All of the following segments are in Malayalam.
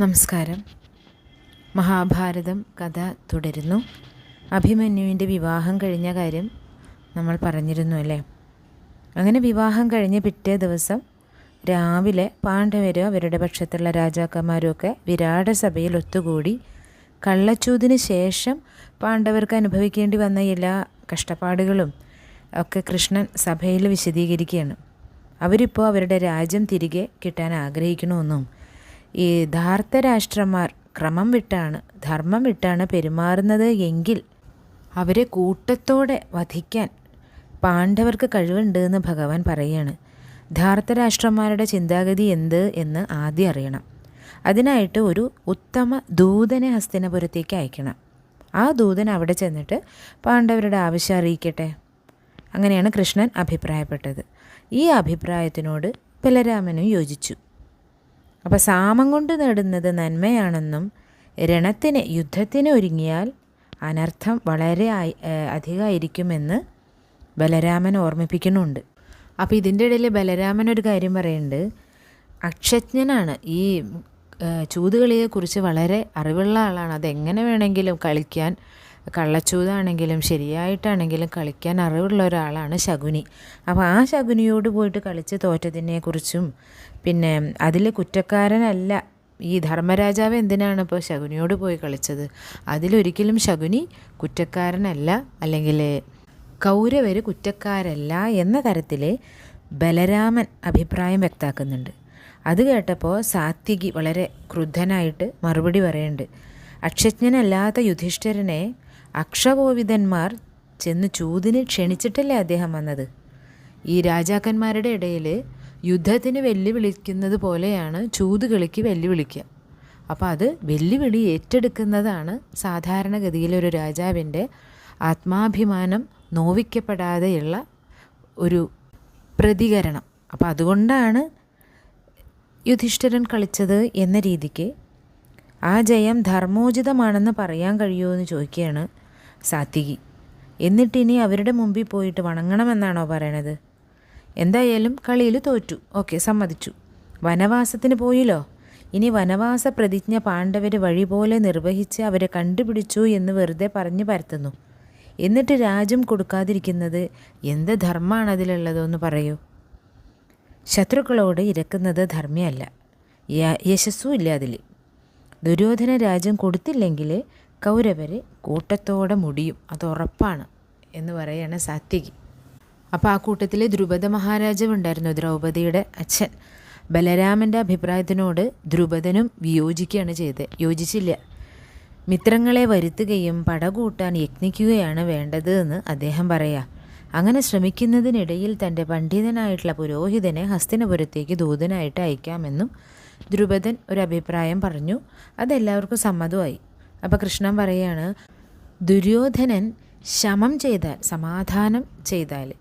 നമസ്കാരം. മഹാഭാരതം കഥ തുടരുന്നു. അഭിമന്യുവിന്റെ വിവാഹം കഴിഞ്ഞ കാര്യം നമ്മൾ പറഞ്ഞിരുന്നു അല്ലേ? അങ്ങനെ വിവാഹം കഴിഞ്ഞ് പിറ്റേ ദിവസം രാവിലെ പാണ്ഡവരും അവരുടെ പക്ഷത്തുള്ള രാജാക്കന്മാരും ഒക്കെ വിരാട സഭയിൽ ഒത്തുകൂടി കള്ളച്ചൂതിന് ശേഷം പാണ്ഡവർക്ക് അനുഭവിക്കേണ്ടി വന്ന എല്ലാ കഷ്ടപ്പാടുകളും ഒക്കെ കൃഷ്ണൻ സഭയിൽ വിശദീകരിക്കുകയാണ്. അവരിപ്പോൾ അവരുടെ രാജ്യം തിരികെ കിട്ടാൻ ആഗ്രഹിക്കണമെന്നും ഈ ധാർത്തരാഷ്ട്രന്മാർ ക്രമം വിട്ടാണ് ധർമ്മം വിട്ടാണ് പെരുമാറുന്നത് എങ്കിൽ അവരെ കൂട്ടത്തോടെ വധിക്കാൻ പാണ്ഡവർക്ക് കഴിവുണ്ട് എന്ന് ഭഗവാൻ പറയുകയാണ് ധാർത്തരാഷ്ട്രന്മാരുടെ ചിന്താഗതി എന്ത് എന്ന് ആദ്യം അറിയണം. അതിനായിട്ട് ഒരു ഉത്തമ ദൂതനെ ഹസ്തിനപുരത്തേക്ക് അയക്കണം. ആ ദൂതൻ അവിടെ ചെന്നിട്ട് പാണ്ഡവരുടെ ആവശ്യം അറിയിക്കട്ടെ? അങ്ങനെയാണ് കൃഷ്ണൻ അഭിപ്രായപ്പെട്ടത്. ഈ അഭിപ്രായത്തിനോട് ബലരാമനും യോജിച്ചു. അപ്പോൾ സാമം കൊണ്ട് നേടുന്നത് നന്മയാണെന്നും രണത്തിന് യുദ്ധത്തിന് ഒരുങ്ങിയാൽ അനർത്ഥം വളരെ അധികമായിരിക്കുമെന്ന് ബലരാമൻ ഓർമ്മിപ്പിക്കുന്നുണ്ട്. അപ്പോൾ ഇതിന്റെ ഇടയിൽ ബലരാമൻ ഒരു കാര്യം പറയുന്നുണ്ട്. അക്ഷജ്ഞനാണ് ഈ ചൂതുകളിയെക്കുറിച്ച് വളരെ അറിവുള്ള ആളാണ്. അതെങ്ങനെ വേണമെങ്കിലും കളിക്കാൻ കള്ളച്ചൂതാണെങ്കിലും ശരിയായിട്ടാണെങ്കിലും കളിക്കാൻ അറിവുള്ള ഒരാളാണ് ശകുനി. അപ്പോൾ ആ ശകുനിയോട് പോയിട്ട് കളിച്ച് തോറ്റതിനെക്കുറിച്ചും പിന്നെ അതിൽ കുറ്റക്കാരനല്ല. ഈ ധർമ്മരാജാവ് എന്തിനാണ് ഇപ്പോൾ ശകുനിയോട് പോയി കളിച്ചത്? അതിലൊരിക്കലും ശകുനി കുറ്റക്കാരനല്ല. അല്ലെങ്കിൽ കൗരവർ കുറ്റക്കാരല്ല എന്ന തരത്തിൽ ബലരാമൻ അഭിപ്രായം വ്യക്താക്കുന്നുണ്ട്. അത് കേട്ടപ്പോൾ സാത്വികി വളരെ ക്രുദ്ധനായിട്ട് മറുപടി പറയുന്നുണ്ട് അക്ഷജ്ഞനല്ലാത്ത യുധിഷ്ഠിരനെ അക്ഷകോവിദന്മാർ ചെന്ന് ചൂതിന് ക്ഷണിച്ചിട്ടല്ലേ അദ്ദേഹം വന്നത്? ഈ രാജാക്കന്മാരുടെ ഇടയിൽ യുദ്ധത്തിന് വെല്ലുവിളിക്കുന്നത് പോലെയാണ് ചൂതുകളിക്ക് വെല്ലുവിളിക്കുക. അപ്പോൾ അത് വെല്ലുവിളി ഏറ്റെടുക്കുന്നതാണ് സാധാരണഗതിയിൽ ഒരു രാജാവിന്റെ ആത്മാഭിമാനം നോവിക്കപ്പെടാതെയുള്ള ഒരു പ്രതികരണം. അപ്പോൾ അതുകൊണ്ടാണ് യുധിഷ്ഠിരൻ കളിച്ചത് എന്ന രീതിക്ക് ആ ജയം ധർമ്മോചിതമാണെന്ന് പറയാൻ കഴിയുമോ എന്ന് ചോദിക്കുകയാണ് സാത്വികി എന്നിട്ടിനി അവരുടെ മുമ്പിൽ പോയിട്ട് വണങ്ങണമെന്നാണോ പറയണത്? എന്തായാലും കളിയിൽ തോറ്റു. ഓക്കെ സമ്മതിച്ചു. വനവാസത്തിന് പോയില്ലോ? ഇനി വനവാസ പ്രതിജ്ഞ പാണ്ഡവർ വഴി പോലെ നിർവഹിച്ച് അവരെ കണ്ടുപിടിച്ചു എന്ന് വെറുതെ പറഞ്ഞു പരത്തുന്നു. എന്നിട്ട് രാജ്യം കൊടുക്കാതിരിക്കുന്നത് എന്ത് ധർമ്മമാണ് അതിലുള്ളതെന്ന് പറയൂ. ശത്രുക്കളോട് ഇരക്കുന്നത് ധർമ്മയല്ല. യശസ്സും ഇല്ല അതിൽ ദുര്യോധന രാജ്യം കൊടുത്തില്ലെങ്കിൽ കൗരവർ കൂട്ടത്തോടെ മുടിയും. അത് ഉറപ്പാണ് എന്ന് പറയാണ് സാത്വികി അപ്പോൾ ആ കൂട്ടത്തിൽ ദ്രുപദ മഹാരാജാവ് ഉണ്ടായിരുന്നു ദ്രൗപദിയുടെ അച്ഛൻ. ബലരാമന്റെ അഭിപ്രായത്തിനോട് ദ്രുപദനും വിയോജിക്കുകയാണ് ചെയ്തത്. യോജിച്ചില്ല. മിത്രങ്ങളെ വരുത്തുകയും പടകൂട്ടാൻ യത്നിക്കുകയാണ് വേണ്ടത് എന്ന് അദ്ദേഹം പറയാം. അങ്ങനെ ശ്രമിക്കുന്നതിനിടയിൽ തന്റെ പണ്ഡിതനായിട്ടുള്ള പുരോഹിതനെ ഹസ്തിനപുരത്തേക്ക് ദൂതനായിട്ട് അയക്കാമെന്നും ദ്രുപദൻ ഒരു അഭിപ്രായം പറഞ്ഞു. അതെല്ലാവർക്കും സമ്മതമായി. അപ്പോൾ കൃഷ്ണൻ പറയാണ് ദുര്യോധനൻ ശമം ചെയ്താൽ സമാധാനം ചെയ്താൽ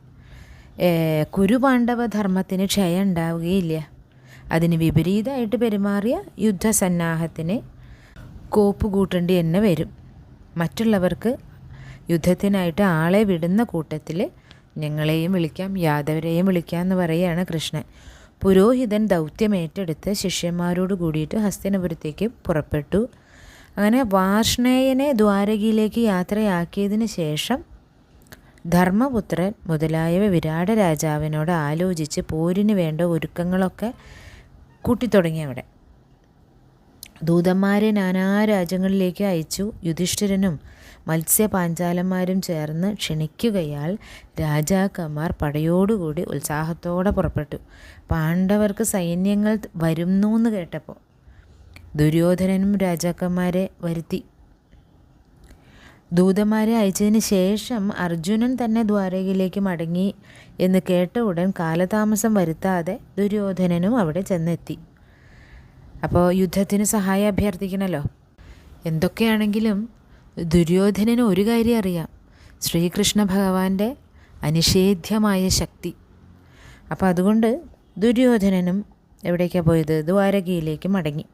കുരുപാണ്ഡവ ധർമ്മത്തിന് ക്ഷയം ഉണ്ടാവുകയില്ല അതിന് വിപരീതമായിട്ട് പെരുമാറിയ യുദ്ധസന്നാഹത്തിന് കോപ്പ് കൂട്ടേണ്ടി തന്നെ വരും. മറ്റുള്ളവർക്ക് യുദ്ധത്തിനായിട്ട് ആളെ വിടുന്ന കൂട്ടത്തിൽ ഞങ്ങളെയും വിളിക്കാം യാദവരെയും വിളിക്കാം എന്ന് പറയുകയാണ് കൃഷ്ണൻ. പുരോഹിതൻ ദൗത്യം ഏറ്റെടുത്ത് ശിഷ്യന്മാരോട് കൂടിയിട്ട് ഹസ്തിനപുരത്തേക്ക് പുറപ്പെട്ടു. അങ്ങനെ വാർഷ്ണേയനെ ദ്വാരകയിലേക്ക് യാത്രയാക്കിയതിന് ശേഷം ധർമ്മപുത്രൻ മുതലായവ വിരാട രാജാവിനോട് ആലോചിച്ച് പോരിന് വേണ്ട ഒരുക്കങ്ങളൊക്കെ കൂട്ടിത്തുടങ്ങി അവിടെ ദൂതന്മാരെ നാനാ രാജ്യങ്ങളിലേക്ക് അയച്ചു. യുധിഷ്ഠിരനും മത്സ്യപാഞ്ചാലന്മാരും ചേർന്ന് ക്ഷണിക്കുകയാൽ രാജാക്കന്മാർ പടയോടുകൂടി ഉത്സാഹത്തോടെ പുറപ്പെട്ടു. പാണ്ഡവർക്ക് സൈന്യങ്ങൾ വരുന്നു എന്ന് കേട്ടപ്പോൾ ദുര്യോധനനും രാജാക്കന്മാരെ വരുത്തി. ദൂതന്മാരെ അയച്ചതിന് ശേഷം അർജുനൻ തന്നെ ദ്വാരകയിലേക്ക് മടങ്ങി എന്ന് കേട്ട ഉടൻ കാലതാമസം വരുത്താതെ ദുര്യോധനനും അവിടെ ചെന്നെത്തി. അപ്പോൾ യുദ്ധത്തിന് സഹായം അഭ്യർത്ഥിക്കണമല്ലോ എന്തൊക്കെയാണെങ്കിലും ദുര്യോധനന് ഒരു കാര്യം അറിയാം. ശ്രീകൃഷ്ണ ഭഗവാന്റെ അനിഷേധ്യമായ ശക്തി. അപ്പോൾ അതുകൊണ്ട് ദുര്യോധനനും എവിടേക്കാണ് പോയത്? ദ്വാരകയിലേക്ക് മടങ്ങി.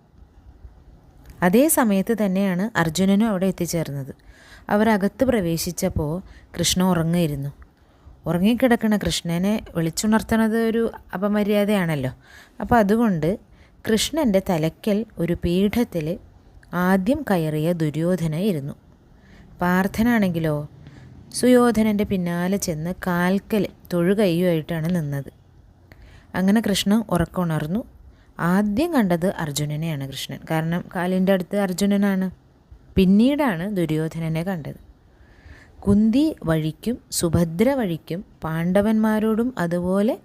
അതേ സമയത്ത് തന്നെയാണ് അർജുനനും അവിടെ എത്തിച്ചേർന്നത്. അവർ അകത്ത് പ്രവേശിച്ചപ്പോൾ കൃഷ്ണ ഉറങ്ങിയിരുന്നു ഉറങ്ങിക്കിടക്കുന്ന കൃഷ്ണനെ വിളിച്ചുണർത്തണത് ഒരു അപമര്യാദയാണല്ലോ. അപ്പോൾ അതുകൊണ്ട് കൃഷ്ണന്റെ തലയ്ക്കൽ ഒരു പീഠത്തിൽ ആദ്യം കയറിയ ദുര്യോധന ഇരുന്നു പാർത്ഥനാണെങ്കിലോ സുയോധനന്റെ പിന്നാലെ ചെന്ന് കാൽക്കൽ തൊഴുകയ്യുമായിട്ടാണ് നിന്നത്. അങ്ങനെ കൃഷ്ണൻ ഉറക്കമുണർന്നു ആദ്യം കണ്ടത് അർജുനനെയാണ് കൃഷ്ണൻ. കാരണം കാലിന്റെ അടുത്ത് അർജുനനാണ്. പിന്നീടാണ് ദുര്യോധനനെ കണ്ടത്. കുന്തി വഴിക്കും സുഭദ്ര വഴിക്കും പാണ്ഡവന്മാരോടും അതുപോലെ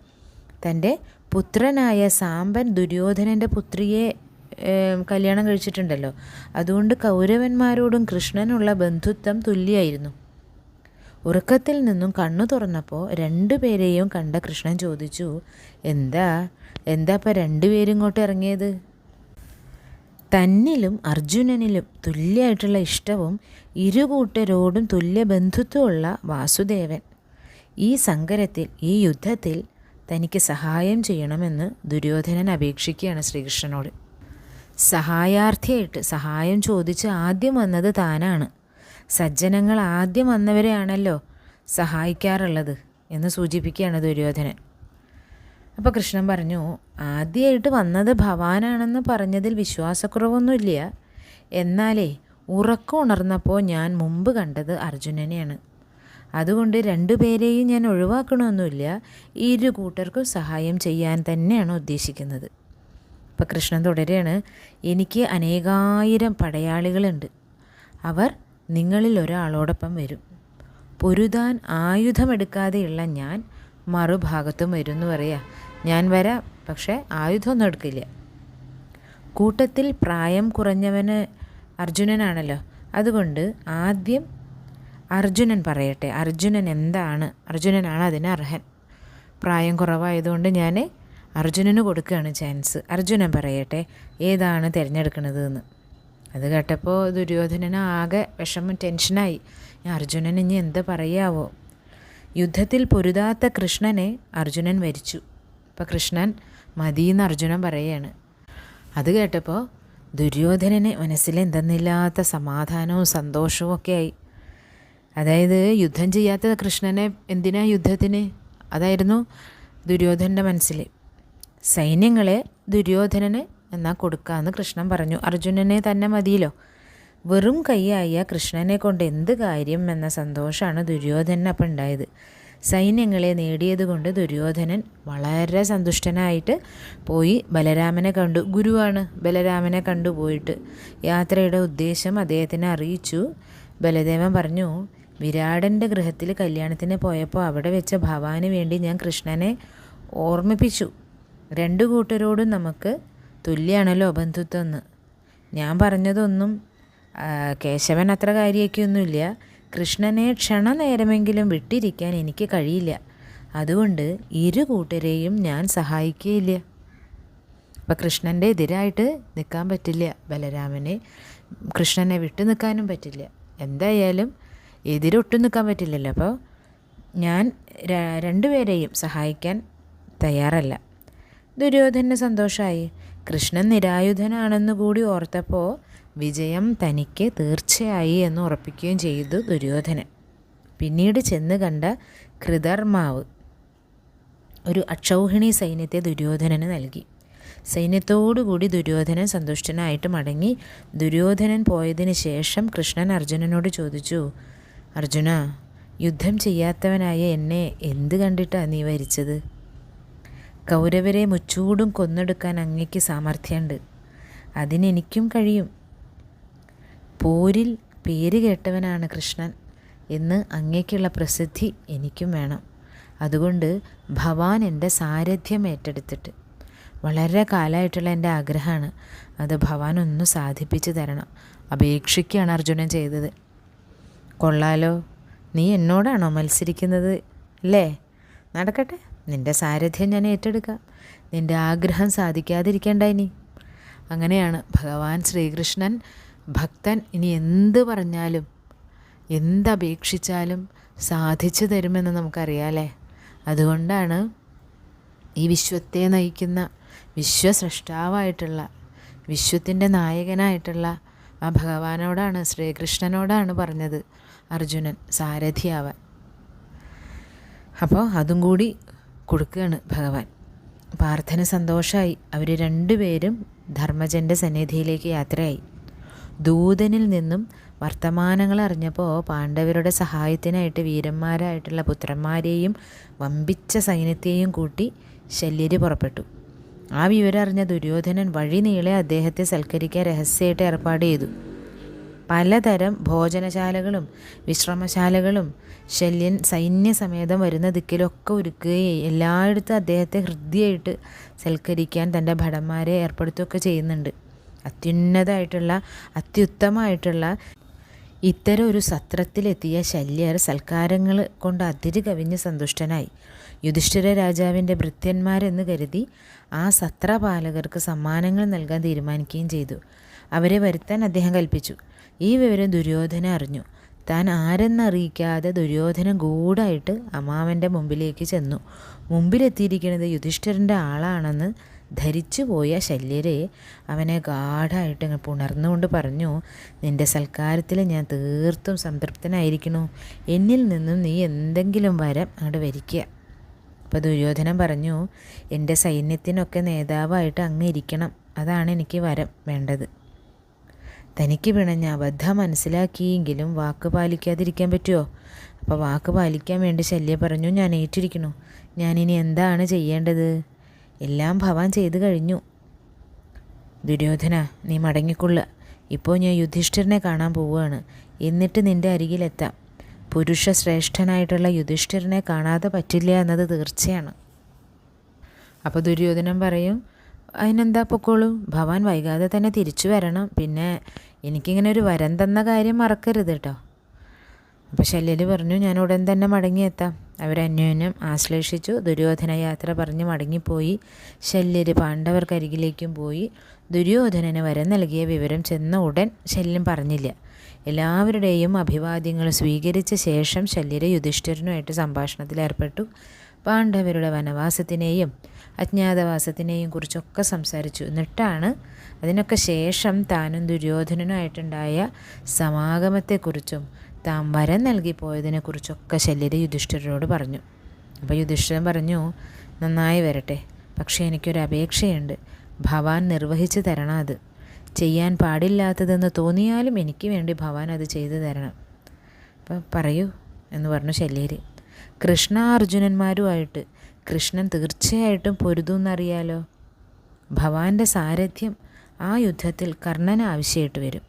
തന്റെ പുത്രനായ സാമ്പൻ ദുര്യോധനന്റെ പുത്രിയെ കല്യാണം കഴിച്ചിട്ടുണ്ടല്ലോ. അതുകൊണ്ട് കൗരവന്മാരോടും കൃഷ്ണനുള്ള ബന്ധുത്വം തുല്യമായിരുന്നു ഉറക്കത്തിൽ നിന്നും കണ്ണു തുറന്നപ്പോൾ രണ്ടുപേരെയും കണ്ട കൃഷ്ണൻ ചോദിച്ചു എന്താ എന്താ ഇപ്പം രണ്ടുപേരും ഇങ്ങോട്ട് ഇറങ്ങിയത്? തന്നിലും അർജുനനിലും തുല്യമായിട്ടുള്ള ഇഷ്ടവും ഇരുകൂട്ടരോടും തുല്യ ബന്ധുത്വമുള്ള വാസുദേവൻ. ഈ സങ്കരത്തിൽ ഈ യുദ്ധത്തിൽ തനിക്ക് സഹായം ചെയ്യണമെന്ന് ദുര്യോധനൻ അപേക്ഷിക്കുകയാണ് ശ്രീകൃഷ്ണനോട്. സഹായാർത്ഥിയായിട്ട് സഹായം ചോദിച്ച് ആദ്യം വന്നത് താനാണ്. സജ്ജനങ്ങൾ ആദ്യം വന്നവരെയാണല്ലോ സഹായിക്കാറുള്ളത് എന്ന് സൂചിപ്പിക്കുകയാണ് ദുര്യോധനൻ. അപ്പോൾ കൃഷ്ണൻ പറഞ്ഞു ആദ്യമായിട്ട് വന്നത് ഭവാനാണെന്ന് പറഞ്ഞതിൽ വിശ്വാസക്കുറവൊന്നുമില്ല. എന്നാലേ ഉറക്കം ഉണർന്നപ്പോൾ ഞാൻ മുമ്പ് കണ്ടത് അർജുനനെയാണ്. അതുകൊണ്ട് രണ്ടുപേരെയും ഞാൻ ഒഴിവാക്കണമൊന്നുമില്ല. ഇരു കൂട്ടർക്കും സഹായം ചെയ്യാൻ തന്നെയാണ് ഉദ്ദേശിക്കുന്നത്. അപ്പോൾ കൃഷ്ണൻ തുടരുകയാണ് എനിക്ക് അനേകായിരം പടയാളികളുണ്ട്. അവർ നിങ്ങളിൽ ഒരാളോടൊപ്പം വരും. പൊരുതാൻ ആയുധമെടുക്കാതെയുള്ള ഞാൻ മറുഭാഗത്തും വരും എന്ന് പറയാ. ഞാൻ വരാം പക്ഷേ ആയുധമൊന്നും എടുക്കില്ല. കൂട്ടത്തിൽ പ്രായം കുറഞ്ഞവന് അർജുനനാണല്ലോ. അതുകൊണ്ട് ആദ്യം അർജുനൻ പറയട്ടെ. അർജുനൻ എന്താണ്? അർജുനനാണ് അതിന് അർഹൻ. പ്രായം കുറവായതുകൊണ്ട് ഞാൻ അർജുനന് കൊടുക്കുകയാണ് ചാൻസ്. അർജുനൻ പറയട്ടെ ഏതാണ് തിരഞ്ഞെടുക്കുന്നത് എന്ന് അത് കേട്ടപ്പോൾ ദുര്യോധനന് ആകെ വിഷമം ടെൻഷനായി. അർജുനൻ ഇനി എന്താ പറയാവോ? യുദ്ധത്തിൽ പൊരുതാത്ത കൃഷ്ണനെ അർജുനൻ വരിച്ചു. അപ്പോൾ കൃഷ്ണൻ മതിയെന്ന് അർജുനൻ പറയുകയാണ്. അത് കേട്ടപ്പോൾ ദുര്യോധനന് മനസ്സിൽ എന്തെന്നില്ലാത്ത സമാധാനവും സന്തോഷവും ഒക്കെ ആയി. അതായത് യുദ്ധം ചെയ്യാത്ത കൃഷ്ണനെ എന്തിനാ യുദ്ധത്തിന്? അതായിരുന്നു ദുര്യോധനന്റെ മനസ്സിൽ സൈന്യങ്ങളെ ദുര്യോധനന് എന്നാൽ കൊടുക്കാമെന്ന് കൃഷ്ണൻ പറഞ്ഞു. അർജുനനെ തന്നെ മതിയല്ലോ. വെറും കൈയായ കൃഷ്ണനെ കൊണ്ട് എന്ത് കാര്യം എന്ന സന്തോഷമാണ് ദുര്യോധനപ്പം ഉണ്ടായത്. സൈന്യങ്ങളെ നേടിയതുകൊണ്ട് ദുര്യോധനൻ വളരെ സന്തുഷ്ടനായിട്ട് പോയി ബലരാമനെ കണ്ടു. ഗുരുവാണ് ബലരാമനെ കണ്ടു പോയിട്ട്. യാത്രയുടെ ഉദ്ദേശം അദ്ദേഹത്തിനെ അറിയിച്ചു. ബലദേവൻ പറഞ്ഞു വിരാടന്റെ ഗൃഹത്തിൽ കല്യാണത്തിന് പോയപ്പോൾ അവിടെ വെച്ച ഭവാന് വേണ്ടി ഞാൻ കൃഷ്ണനെ ഓർമ്മിപ്പിച്ചു. രണ്ടു കൂട്ടരോടും നമുക്ക് തുല്യാണല്ലോ ബന്ധുത്വം എന്ന്. ഞാൻ പറഞ്ഞതൊന്നും കേശവൻ അത്ര കാര്യമൊക്കെയൊന്നുമില്ല. കൃഷ്ണനെ ക്ഷണനേരമെങ്കിലും വിട്ടിരിക്കാൻ എനിക്ക് കഴിയില്ല. അതുകൊണ്ട് ഇരു കൂട്ടരെയും ഞാൻ സഹായിക്കുകയില്ല അപ്പം കൃഷ്ണന്റെ എതിരായിട്ട് നിൽക്കാൻ പറ്റില്ല. ബലരാമനെ കൃഷ്ണനെ വിട്ടു നിൽക്കാനും പറ്റില്ല. എന്തായാലും എതിരൊട്ടും നിൽക്കാൻ പറ്റില്ലല്ലോ. അപ്പോൾ ഞാൻ രണ്ടുപേരെയും സഹായിക്കാൻ തയ്യാറല്ല. ദുര്യോധന സന്തോഷമായി കൃഷ്ണൻ നിരായുധനാണെന്ന് കൂടി ഓർത്തപ്പോൾ വിജയം തനിക്ക് തീർച്ചയായി എന്ന് ഉറപ്പിക്കുകയും ചെയ്തു ദുര്യോധനൻ. പിന്നീട് ചെന്ന് കണ്ട കൃതർമാവ് ഒരു അക്ഷൗഹിണി സൈന്യത്തെ ദുര്യോധനന് നൽകി. സൈന്യത്തോടുകൂടി ദുര്യോധനൻ സന്തുഷ്ടനായിട്ട് മടങ്ങി. ദുര്യോധനൻ പോയതിന് ശേഷം കൃഷ്ണൻ അർജുനനോട് ചോദിച്ചു അർജുന യുദ്ധം ചെയ്യാത്തവനായ എന്നെ എന്ത് കണ്ടിട്ടാണ് നീ വരിച്ചത്? കൗരവരെ മുച്ചൂടും കൊന്നെടുക്കാൻ അങ്ങയ്ക്ക് സാമർഥ്യമുണ്ട് അതിനെനിക്കും കഴിയും. പോരിൽ പേര് കേട്ടവനാണ് കൃഷ്ണൻ എന്ന് അങ്ങേക്കുള്ള പ്രസിദ്ധി എനിക്കും വേണം. അതുകൊണ്ട് ഭവാൻ എന്റെ സാരഥ്യം ഏറ്റെടുത്തിട്ട്. വളരെ കാലമായിട്ടുള്ള എന്റെ ആഗ്രഹമാണ്. അത് ഭവാൻ ഒന്ന് സാധിപ്പിച്ചു തരണം. അപേക്ഷിക്കുകയാണ് അർജുനൻ ചെയ്തത്. കൊള്ളാലോ. നീ എന്നോടാണോ മത്സരിക്കുന്നത്? അല്ലേ? നടക്കട്ടെ. നിന്റെ സാരഥ്യം ഞാൻ ഏറ്റെടുക്കാം. നിന്റെ ആഗ്രഹം സാധിക്കാതിരിക്കണ്ട ഇനി. അങ്ങനെയാണ് ഭഗവാൻ ശ്രീകൃഷ്ണൻ ഭക്തൻ ഇനി എന്ത് പറഞ്ഞാലും എന്തപേക്ഷിച്ചാലും സാധിച്ചു തരുമെന്ന് നമുക്കറിയാലേ അതുകൊണ്ടാണ് ഈ വിശ്വത്തെ നയിക്കുന്ന വിശ്വസൃഷ്ടാവായിട്ടുള്ള വിശ്വത്തിന്റെ നായകനായിട്ടുള്ള ആ ഭഗവാനോടാണ് ശ്രീകൃഷ്ണനോടാണ് പറഞ്ഞത് അർജുനൻ സാരഥിയാവാൻ. അപ്പോൾ അതും കൂടി കൊടുക്കുകയാണ് ഭഗവാൻ. പ്രാർത്ഥന സന്തോഷമായി അവർ രണ്ടുപേരും ധർമ്മജന്റെ സന്നിധിയിലേക്ക് യാത്രയായി. ദൂതനിൽ നിന്നും വർത്തമാനങ്ങൾ അറിഞ്ഞപ്പോൾ പാണ്ഡവരുടെ സഹായത്തിനായിട്ട് വീരന്മാരായിട്ടുള്ള പുത്രന്മാരെയും വമ്പിച്ച സൈന്യത്തെയും കൂട്ടി ശല്യര് പുറപ്പെട്ടു. ആ വിവരം അറിഞ്ഞ ദുര്യോധനൻ വഴി നീളെ അദ്ദേഹത്തെ സൽക്കരിക്കാൻ രഹസ്യമായിട്ട് ഏർപ്പാട് ചെയ്തു. പലതരം ഭോജനശാലകളും വിശ്രമശാലകളും ശല്യൻ സൈന്യസമേതം വരുന്ന ദിക്കിലൊക്കെ ഒരുക്കുകയും എല്ലായിടത്തും അദ്ദേഹത്തെ ഹൃദ്യമായിട്ട് സൽക്കരിക്കാൻ തന്റെ ഭടന്മാരെ ഏർപ്പെടുത്തുകയൊക്കെ ചെയ്യുന്നുണ്ട്. അത്യുന്നതമായിട്ടുള്ള അത്യുത്തമമായിട്ടുള്ള ഇത്തരം ഒരു സത്രത്തിലെത്തിയ ശല്യർ സൽക്കാരങ്ങൾ കൊണ്ട് അതിര് കവിഞ്ഞ് സന്തുഷ്ടനായി. യുധിഷ്ഠിര രാജാവിന്റെ ഭൃത്യന്മാരെന്ന് കരുതി ആ സത്രപാലകർക്ക് സമ്മാനങ്ങൾ നൽകാൻ തീരുമാനിക്കുകയും ചെയ്തു. അവരെ വരുത്താൻ അദ്ദേഹം കൽപ്പിച്ചു. ഈ വിവരം ദുര്യോധന അറിഞ്ഞു. താൻ ആരെന്നറിയിക്കാതെ ദുര്യോധന ഗൂഢായിട്ട് അമ്മാവന്റെ മുമ്പിലേക്ക് ചെന്നു. മുമ്പിലെത്തിയിരിക്കുന്നത് യുധിഷ്ഠിരന്റെ ആളാണെന്ന് ധരിച്ചു പോയ ശല്യരെ അവനെ ഗാഠമായിട്ട് പുണർന്നുകൊണ്ട് പറഞ്ഞു നിന്റെ സൽക്കാരത്തിൽ ഞാൻ തീർത്തും സംതൃപ്തനായിരിക്കണു എന്നിൽ നിന്നും നീ എന്തെങ്കിലും വരം അങ്ങോട്ട് വരിക്കുക അപ്പോൾ ദുര്യോധനൻ പറഞ്ഞു എന്റെ സൈന്യത്തിനൊക്കെ നേതാവായിട്ട് അങ്ങ് ഇരിക്കണം. അതാണ് എനിക്ക് വരം വേണ്ടത്. തനിക്ക് പിണഞ്ഞ അബദ്ധം മനസ്സിലാക്കിയെങ്കിലും വാക്ക് പാലിക്കാതിരിക്കാൻ പറ്റുമോ അപ്പോൾ വാക്ക് പാലിക്കാൻ വേണ്ടി ശല്യ പറഞ്ഞു ഞാൻ ഏറ്റിരിക്കണു ഞാനിനി എന്താണ് ചെയ്യേണ്ടത്? എല്ലാം ഭവാൻ ചെയ്തു കഴിഞ്ഞു. ദുര്യോധന നീ മടങ്ങിക്കൊള്ളുക ഇപ്പോൾ ഞാൻ യുധിഷ്ഠിരനെ കാണാൻ പോവുകയാണ്. എന്നിട്ട് നിന്റെ അരികിലെത്താം. പുരുഷ ശ്രേഷ്ഠനായിട്ടുള്ള യുധിഷ്ഠിരനെ കാണാതെ പറ്റില്ല എന്നത് തീർച്ചയാണ്. അപ്പോൾ ദുര്യോധനൻ പറയും അതിനെന്താ പൊക്കോളൂ? ഭവാൻ വൈകാതെ തന്നെ തിരിച്ചു വരണം. പിന്നെ എനിക്കിങ്ങനെ ഒരു വരം തന്ന കാര്യം മറക്കരുത് കേട്ടോ അപ്പോൾ ശല്യൽ പറഞ്ഞു ഞാൻ ഉടൻ തന്നെ മടങ്ങിയെത്താം. അവരന്യോന്യം ആശ്ലേഷിച്ചു ദുര്യോധന യാത്ര പറഞ്ഞ് മടങ്ങിപ്പോയി. ശല്യര് പാണ്ഡവർക്കരികിലേക്കും പോയി. ദുര്യോധനന് വരം നൽകിയ വിവരം ചെന്ന ഉടൻ ശല്യം പറഞ്ഞില്ല. എല്ലാവരുടെയും അഭിവാദ്യങ്ങൾ സ്വീകരിച്ച ശേഷം ശല്യര് യുധിഷ്ഠിരനുമായിട്ട് സംഭാഷണത്തിൽ ഏർപ്പെട്ടു. പാണ്ഡവരുടെ വനവാസത്തിനെയും അജ്ഞാതവാസത്തിനെയും കുറിച്ചൊക്കെ സംസാരിച്ചു. എന്നിട്ടാണ് അതിനൊക്കെ ശേഷം താനും ദുര്യോധനനുമായിട്ടുണ്ടായ സമാഗമത്തെക്കുറിച്ചും താൻ വരം നൽകിപ്പോയതിനെക്കുറിച്ചൊക്കെ ശല്യര് യുധിഷ്ഠിരരോട് പറഞ്ഞു. അപ്പോൾ യുധിഷ്ഠിരൻ പറഞ്ഞു നന്നായി വരട്ടെ. പക്ഷേ എനിക്കൊരു അപേക്ഷയുണ്ട്. ഭവാൻ നിർവഹിച്ചു തരണം അത്. ചെയ്യാൻ പാടില്ലാത്തതെന്ന് തോന്നിയാലും എനിക്ക് വേണ്ടി ഭവാൻ അത് ചെയ്തു തരണം. അപ്പം പറയൂ എന്ന് പറഞ്ഞു ശല്യര്. കൃഷ്ണ അർജുനന്മാരുമായിട്ട് കൃഷ്ണൻ തീർച്ചയായിട്ടും പൊരുതുമെന്നറിയാലോ ഭവാന്റെ സാരഥ്യം ആ യുദ്ധത്തിൽ കർണന് ആവശ്യമായിട്ട് വരും.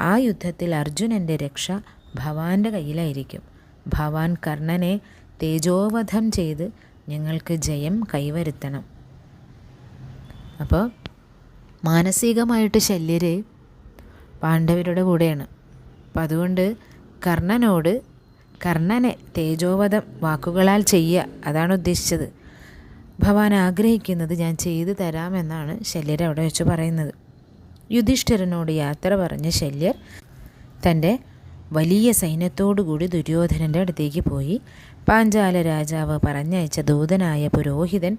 ആ യുദ്ധത്തിൽ അർജുനന്റെ രക്ഷ ഭവാന്റെ കയ്യിലായിരിക്കും. ഭവാൻ കർണനെ തേജോവധം ചെയ്ത് ഞങ്ങൾക്ക് ജയം കൈവരുത്തണം. അപ്പോൾ മാനസികമായിട്ട് ശല്യര് പാണ്ഡവരുടെ കൂടെയാണ്. അപ്പം അതുകൊണ്ട് കർണനോട് കർണനെ തേജോവധം വാക്കുകളാൽ ചെയ്യുക അതാണ് ഉദ്ദേശിച്ചത്. ഭവാൻ ആഗ്രഹിക്കുന്നത് ഞാൻ ചെയ്തു തരാമെന്നാണ് ശല്യർ അവിടെ വെച്ച് പറയുന്നത്. യുധിഷ്ഠിരനോട് യാത്ര പറഞ്ഞ ശല്യർ തന്റെ വലിയ സൈന്യത്തോടുകൂടി ദുര്യോധനന്റെ അടുത്തേക്ക് പോയി. പാഞ്ചാല രാജാവ് പറഞ്ഞയച്ച ദൂതനായ പുരോഹിതൻ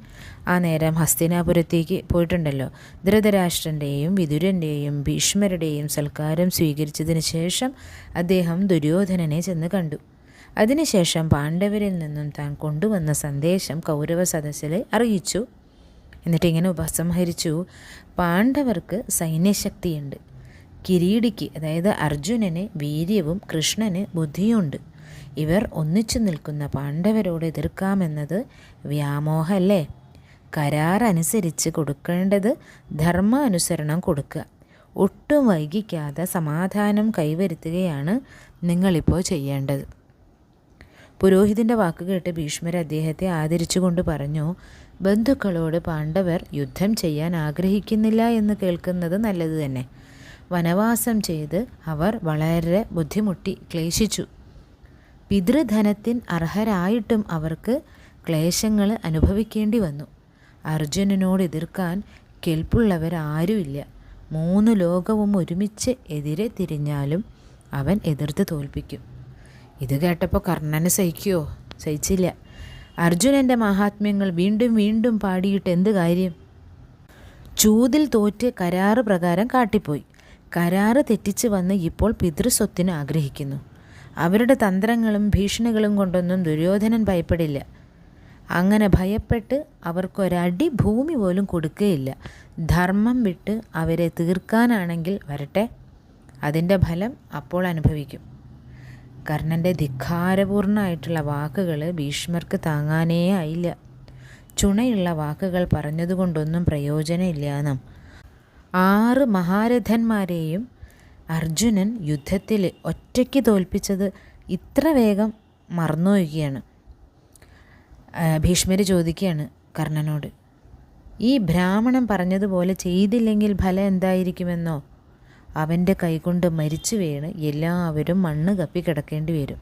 ആ നേരം ഹസ്തിനാപുരത്തേക്ക് പോയിട്ടുണ്ടല്ലോ. ധൃതരാഷ്ട്രന്റെയും വിതുരന്റെയും ഭീഷ്മരുടെയും സൽക്കാരം സ്വീകരിച്ചതിന് ശേഷം അദ്ദേഹം ദുര്യോധനനെ ചെന്ന് കണ്ടു. അതിനുശേഷം പാണ്ഡവരിൽ നിന്നും താൻ കൊണ്ടുവന്ന സന്ദേശം കൗരവ സദസ്സിലെ അറിയിച്ചു. എന്നിട്ട് ഇങ്ങനെ ഉപസംഹരിച്ചു. പാണ്ഡവർക്ക് സൈന്യശക്തിയുണ്ട്. കിരീടിക്ക് അതായത് അർജുനന് വീര്യവും കൃഷ്ണന് ബുദ്ധിയുണ്ട്. ഇവർ ഒന്നിച്ചു നിൽക്കുന്ന പാണ്ഡവരോട് എതിർക്കാമെന്നത് വ്യാമോഹമല്ലേ? കരാർ അനുസരിച്ച് കൊടുക്കേണ്ടത് ധർമാനുസരണം കൊടുക്കുക. ഒട്ടും വൈകിക്കാതെ സമാധാനം കൈവരുത്തുകയാണ് നിങ്ങളിപ്പോൾ ചെയ്യേണ്ടത്. പുരോഹിതന്റെ വാക്ക് കേട്ട് ഭീഷ്മർ അദ്ദേഹത്തെ ആദരിച്ചുകൊണ്ട് പറഞ്ഞു ബന്ധുക്കളോട് പാണ്ഡവർ യുദ്ധം ചെയ്യാൻ ആഗ്രഹിക്കുന്നില്ല എന്ന് കേൾക്കുന്നത് നല്ലത് തന്നെ. വനവാസം ചെയ്ത് അവർ വളരെ ബുദ്ധിമുട്ടി ക്ലേശിച്ചു. പിതൃധനത്തിൻ അർഹരായിട്ടും അവർക്ക് ക്ലേശങ്ങൾ അനുഭവിക്കേണ്ടി വന്നു. അർജുനനോട് എതിർക്കാൻ കെൽപ്പുള്ളവരാരുമില്ല. മൂന്ന് ലോകവും ഒരുമിച്ച് എതിരെ തിരിഞ്ഞാലും അവൻ എതിർത്ത് തോൽപ്പിക്കും. ഇത് കേട്ടപ്പോൾ കർണന് സഹിക്കുമോ സഹിച്ചില്ല. അർജുനന്റെ മഹാത്മ്യങ്ങൾ വീണ്ടും വീണ്ടും പാടിയിട്ട് എന്ത് കാര്യം? ചൂതിൽ തോറ്റ് കരാറ് പ്രകാരം കാട്ടിപ്പോയി. കരാറ് തെറ്റിച്ച് വന്ന് ഇപ്പോൾ പിതൃസ്വത്തിന് ആഗ്രഹിക്കുന്നു. അവരുടെ തന്ത്രങ്ങളും ഭീഷണികളും കൊണ്ടൊന്നും ദുര്യോധനൻ ഭയപ്പെടില്ല. അങ്ങനെ ഭയപ്പെട്ട് അവർക്കൊരടി ഭൂമി പോലും കൊടുക്കുകയില്ല ധർമ്മം വിട്ട് അവരെ തീർക്കാനാണെങ്കിൽ വരട്ടെ. അതിന്റെ ഫലം അപ്പോൾ അനുഭവിക്കും. കർണന്റെ ധിക്കാരപൂർണമായിട്ടുള്ള വാക്കുകൾ ഭീഷ്മർക്ക് താങ്ങാനേ ആയില്ല. ചുണയുള്ള വാക്കുകൾ പറഞ്ഞതുകൊണ്ടൊന്നും പ്രയോജനമില്ല എന്നും ആറ് മഹാരഥന്മാരെയും അർജുനൻ യുദ്ധത്തിൽ ഒറ്റയ്ക്ക് തോൽപ്പിച്ചത് ഇത്ര വേഗം മറന്നുപോവുകയാണ് ഭീഷ്മർ ചോദിക്കുകയാണ് കർണനോട് ഈ ബ്രാഹ്മണൻ പറഞ്ഞതുപോലെ ചെയ്തില്ലെങ്കിൽ ഫലം എന്തായിരിക്കുമെന്നോ? അവന്റെ കൈകൊണ്ട് മരിച്ചു വീണ് എല്ലാവരും മണ്ണ് കപ്പി കിടക്കേണ്ടി വരും.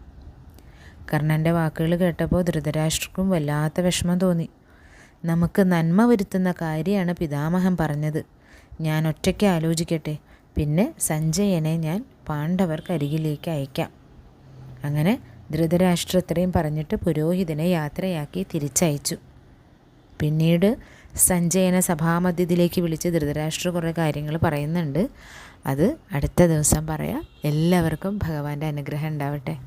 കർണന്റെ വാക്കുകൾ കേട്ടപ്പോൾ ധൃതരാഷ്ട്രക്കും വല്ലാത്ത വിഷമം തോന്നി. നമുക്ക് നന്മ വരുത്തുന്ന കാര്യമാണ് പിതാമഹൻ പറഞ്ഞത്. ഞാൻ ഒറ്റയ്ക്ക് ആലോചിക്കട്ടെ. പിന്നെ സഞ്ജയനെ ഞാൻ പാണ്ഡവർക്കരികിലേക്ക് അയക്കാം. അങ്ങനെ ധൃതരാഷ്ട്രത്രയും പറഞ്ഞിട്ട് പുരോഹിതനെ യാത്രയാക്കി തിരിച്ചയച്ചു. പിന്നീട് സഞ്ജയനെ സഭാമധ്യത്തിലേക്ക് വിളിച്ച് ധൃതരാഷ്ട്ര കുറേ കാര്യങ്ങൾ പറയുന്നുണ്ട്. അത് അടുത്ത ദിവസം പറയാം. എല്ലാവർക്കും ഭഗവാന്റെ അനുഗ്രഹം ഉണ്ടാവട്ടെ.